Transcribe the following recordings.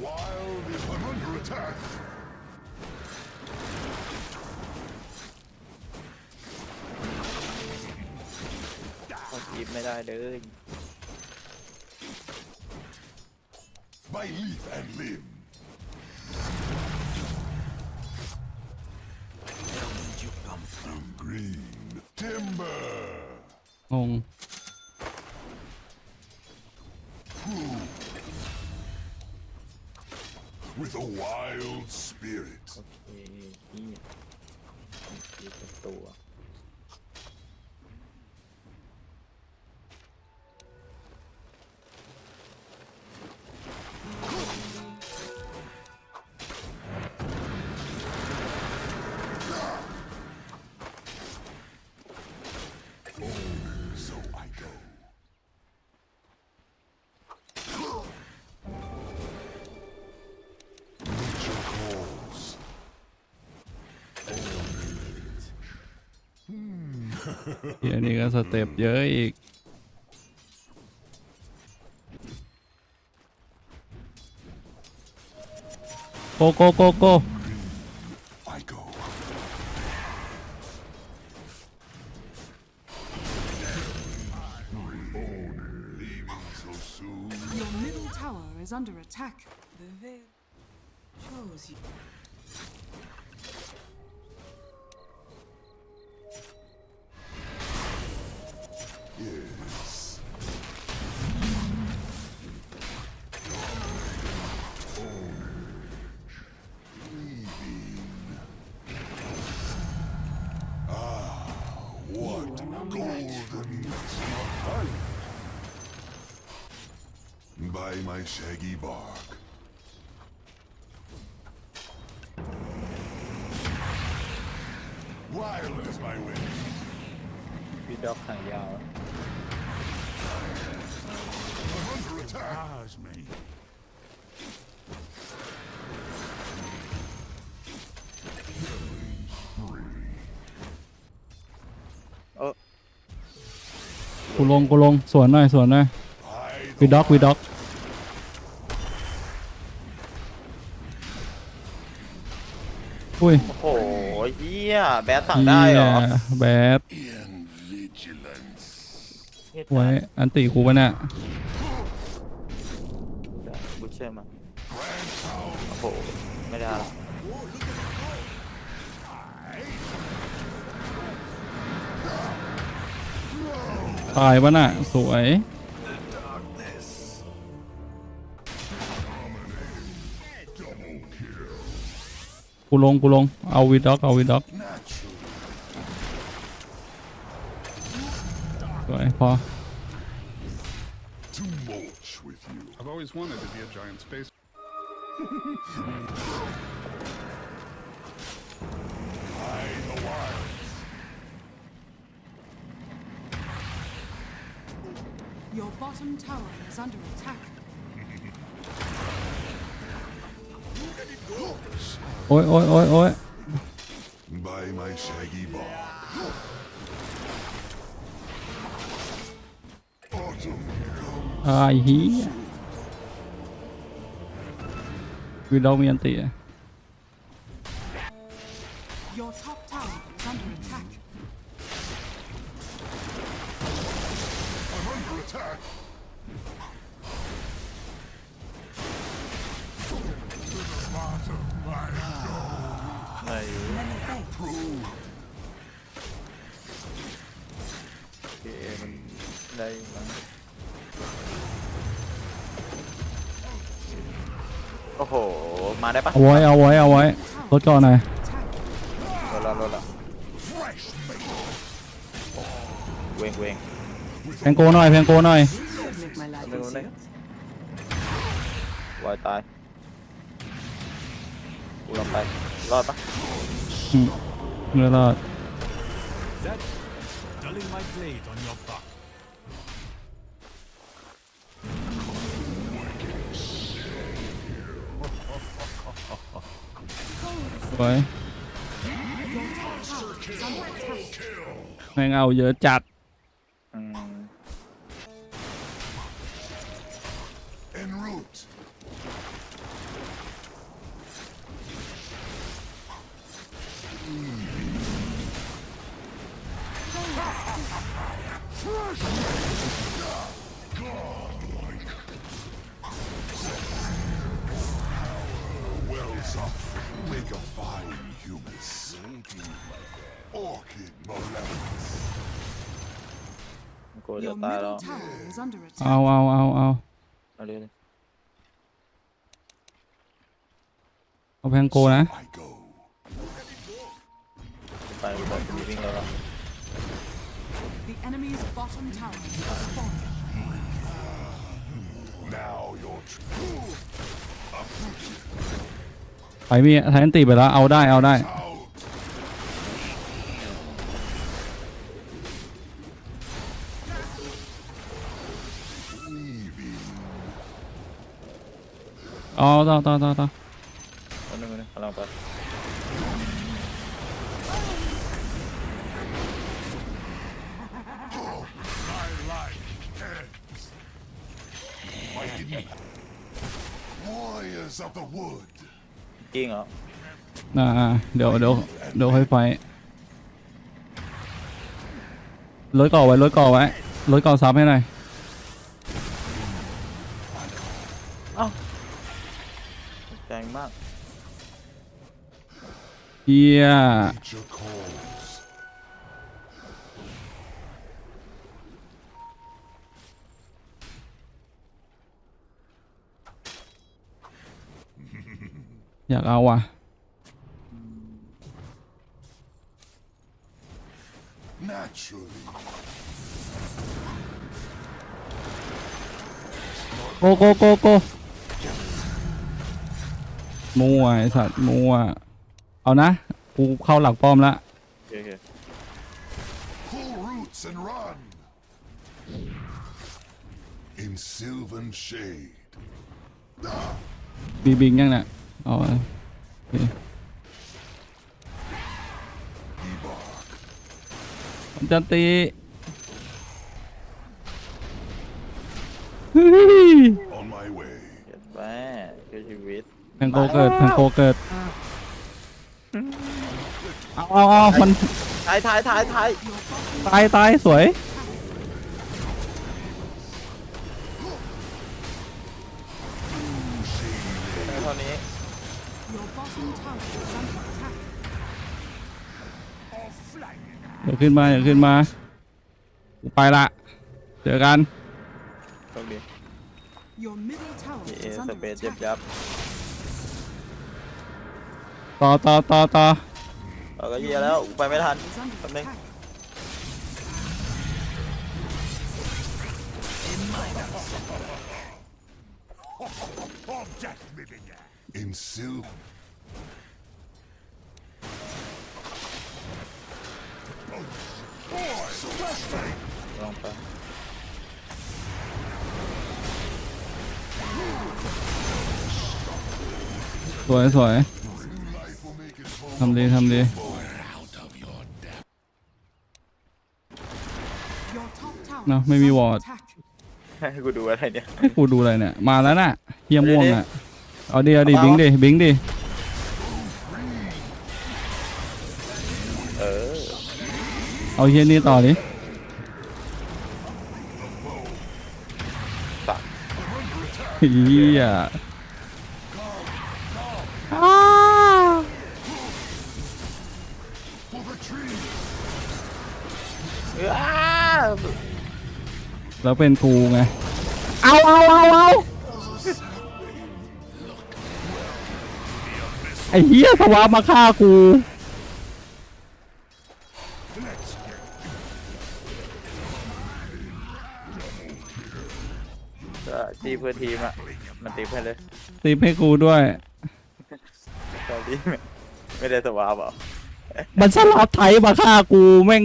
wild is I'm under attack! By leaf and limb! Where did you come from, green? Timber! งง With a wild spirit. โอเคนี่จีบเป็นตัว เฮียนี่ก็สเต็ปเยอะอีก โกโกโกโก my shaggy bark. Wild is my wind. พี่ด็อกหางยาว I'm under attack. me. เออกูลงกูลงสวนหน่อยสวนหน่อย I วีด็อกวีด็อก อุ้ยโอ้โหเฮียแบทสั่งได้เหรอเหี้ยแบด in vigilance. เฮ็ดไว้อันติกูปะเนี่ยบุชเชอร์มาโอ้โหไม่ได้ละตายปะน่ะสวย กูลงกูลงเอาวีด็อกเอาวีด็อกสวยพอ To mulch with you. I've always wanted to be a giant space. โอ้ยโอ้ยโอ้ยโอ้ย By my shaggy bark. Autumn comes. อายฮียคือเรามีอันตีอะ เคมันได้อยู่มั้งโอ้โห มาได้ปะเอาไว้เอาไว้เอาไว้รถจอหน่อย Attack. รถละรถละ fresh meat. เวงเวงแพงโกหน่อยแพงโกหน่อย Should make my life นึงนึง easier. วายตายกูลองไป รอดปะอืมเรือรอด dulling my blade on your back. สวย Your top าแพงโกนะ I go. ไปบอกกูวิ่งแล้วล่ะ The enemy's bottom tower has fallen. Now you're true. ไปมีไทยอันตีไปแล้วเอาได้เอาได้ เอต่อต่อต่อต่ออันนึงอันนึงกำลังไป I like heads. Why didn't Warriors of the wood. กิ้งเหรออ่าอ่าเดี๋ยวเดี๋ยวเดี๋ยวค่อยไฟรถก่อไว้รถก่อไว้รถก่อซับให้หน่อย แรงมากเฮีย Nature calls. อยากเอาว่ะ Naturally. โกโกโกโก มัวไอสัตว์มัวเอานะ กูเข้าหลักป้อมละ โอเคโอเค Pull roots and run. In sylvan shade. Ah, บีบิงยังเนี่ยเอาโอเค Ebark. ผมจะตีเฮ้ย On my way. เจ็ดแม่คือชีวิต แพงโกเกิดแพงโกเกิดเอาเอาเอามันท้ายท้ายท้ายท้ายตายตายสวยเท่านี้ Your bottom tower is under attack. เดี๋ยวขึ้นมาเดี๋ยวขึ้นมากูไปละเจอกันโชคดี Your middle tower มีเอ is ส under เปซยับ attack. ยับ ต่อต่อต่อต่อเราก็เยียแล้วไปไม่ทัน Is under แป๊บนึง attack. In sylvan. ลองไปสวยสวย Life will make its home ทำดีทำดี out of your depth. Your top tower เนอะ is ไม่มี under วอร์ด attack. ให้กูดูอะไรเนี่ยให้กูดูอะไรเนี่ย มาแล้วน่ะเฮียม่วงอะ เอาดิเอาดิเอาบิงดิบิงดิเออ เอาเฮียนี่ต่อดิตัดเฮีย แล้วเป็นกูไง เอาเอาเอาเอาไอ้เฮียสวามาฆ่ากู ก็ตีเพื่อทีมอะ มันตีเพื่อนเลยตีให้กูด้วย ตอนนี้ไม่ได้สวาบเหรอ มันสลับไทยมาฆ่ากูแม่ง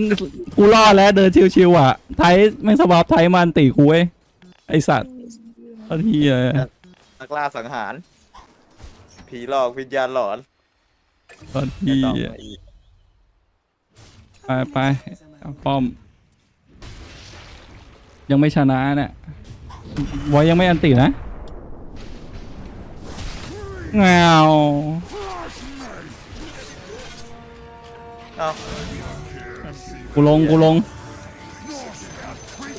กูรอดแล้วเดินชิวๆอะ ไทยแม่งสลับไทยมันตีกูเว้ยไอสัตว์ไอ้เฮียนักล่าสังหาร ผีหลอกวิญญาณหลอนตอนไม่ที่ต้องมาอีกไปไปเอาป้อม ยังไม่ชนะเนี่ยวอยยังไม่อันตินะเงา เอ้ากูลงกูลง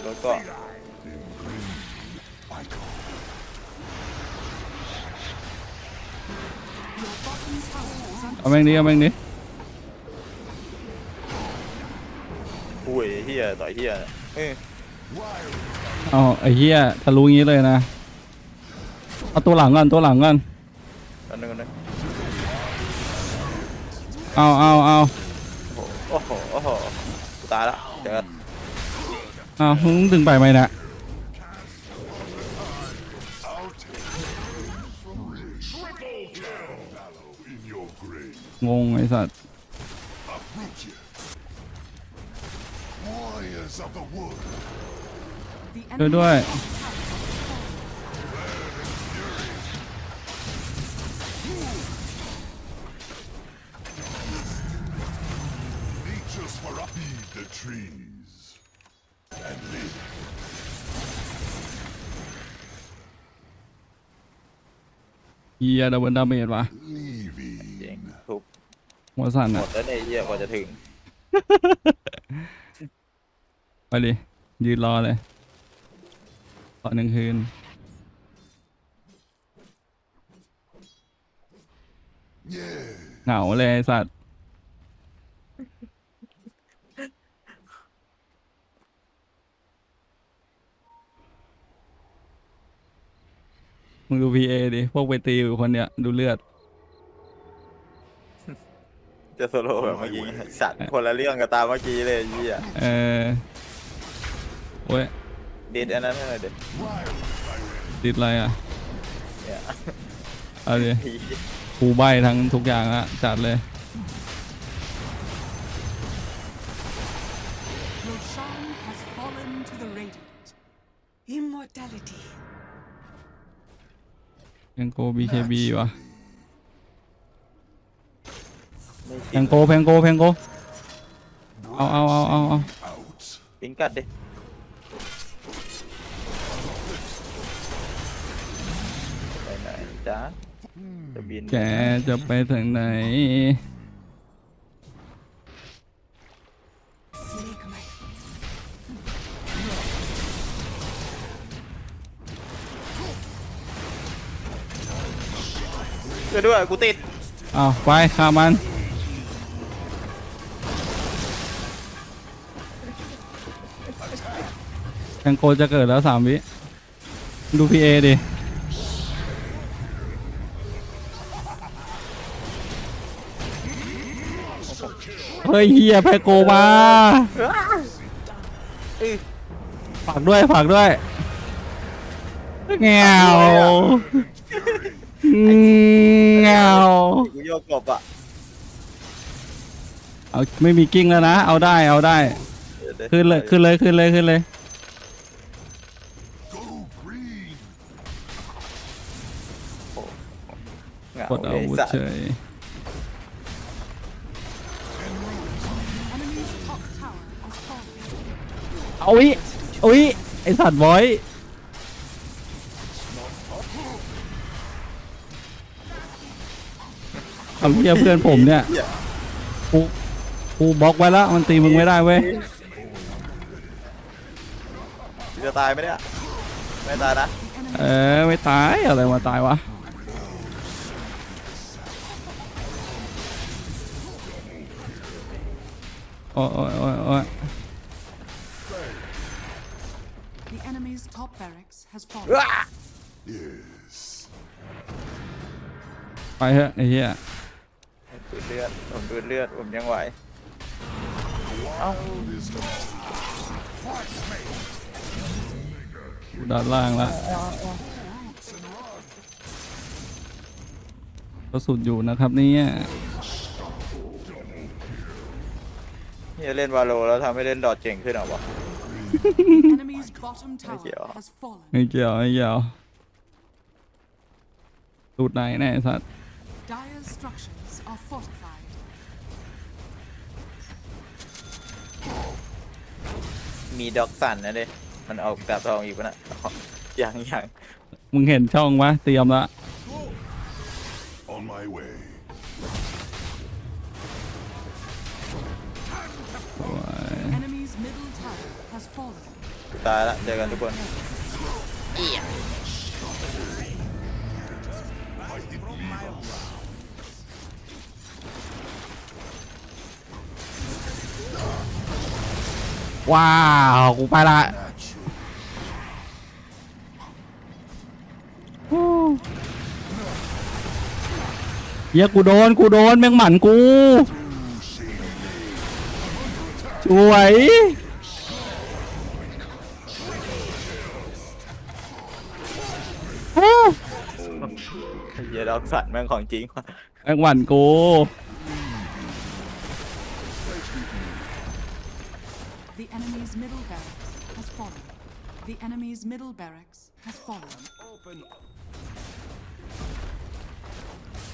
แล้วก็ Your bottom tower is under เอาแม่งนี้เอาแม่งนี้เฮียต่อยเฮียเอ้ยเอาไอ้เหี้ยทะลุงี้เลยนะเอาตัวหลังก่อนตัวหลังก่อนอันนึงอันนึงเอาเอาเอา ตายละเจอกันเอามึงดึงไปไหมเนะ in your grave. งงไอ้สัตว์ Uproot you. Warriors of the wood. The ช่วย enemy ด้วย trees. And live. เหี้ยดับเบิลดาเมจว่ะเจ๋ง Leaving. ทุบหัวสั่นหมอะ ดแล้วเนี่ยเฮียกว่าจะถึง ไปดิยืนรอเลยต่อหนึ่งคืน Yeah. เหงาเลยไอ้สัตว์ มึงดูพีเอดิ พวกไปตีอยู่คนเนี้ยดูเลือด จะโซโล่แบบเมื่อกี้ไงสัตว์คนละเรื่องกับตามเมื่อกี้เลยไอ้เฮียเออโอ้ยเด็ดอันนั้นให้หน่อยเด็ดติดอะไรอะ เนี่ยเอาดิผีกูใบทั้งทุกอย่างอะจัดเลย ยังโกบีเคบีวะไม่แพชิงนโกแพงโกแพงโกเอาเอาเอาเอาเอา Out. ปิงกัดดิไปไหนจ๊ะจะบิน แกจะไปถึงไหน ช่วยด้วยกูติดเอาไปฆ่ามันแพงโกจะเกิดแล้วสามวิ ดูพีเอดิ เฮ้ยเฮียแพงโกมาเอ้ยฝากด้วยฝากด้วยแงว แงวกูโยกกบอะเอาไม่มีกิ้งแล้วนะ เอาได้เอาได้ดี๋วขึ้นเลยขึ้นเลยขึ้นเลยขึ้นเลย Go green. เหงากดอาเลยวุธสัตว์เฉย enemy's top tower has fallen. เอาอีเอาอีไอสัตว์บอย ทำเพี้ยเพื่อนผมเนี่ยเหี้ยกูกูบล็อกไว้แล้วมันตีมึงไม่ได้เว้ยจะตายไหมเนี่ยไม่ตายนะเออไม่ตายอะไรมาตายวะโอ้ยโอ้ยโอ้ยโอ้ย The enemy's top barracks has fallen. Yes. ไปเถอะไอ้เหี้ยดูดเลื อดผมดูดเลือดผมยังไหวด้านล่างละกระสุนอยู่นะครับเนี่ยนี่เล่นวาโลแล้วทำให้เล่นดอทเก่งขึ้นเหรอวะ The enemy's bottom tower Yeah. has fallen. ไม่เกี่ยวไม่เกี่ยวสูตรไหนแน่ยไอ้สัตว์ Dire's structures are fortified. มีด็อกสันนะเด้มันเอากระทองอีกปะน่ะยังยังมึงเห็นช่องวะเตรียมละ On my way. สวย Enemy's middle tower has fallen. ตายละเจอกันทุกคน ว้าว กูไปละโอ้เฮียกูโดน กูโดน แม่งหมันกู สวยโอ้ไอ้เหี้ยด็อกสันแม่งของจริงว่ะ แม่งหมันกู The enemy's middle barracks has fallen. Open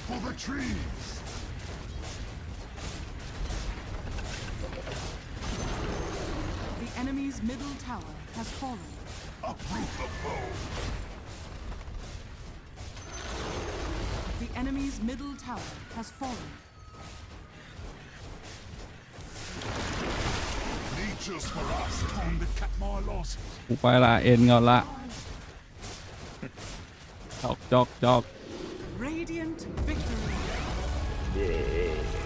for the trees! The enemy's middle tower has fallen. Uproot the foe! The enemy's middle tower has fallen. ไปละเอ็นก่อนละจอกจอกจอก Radiant victory. เย้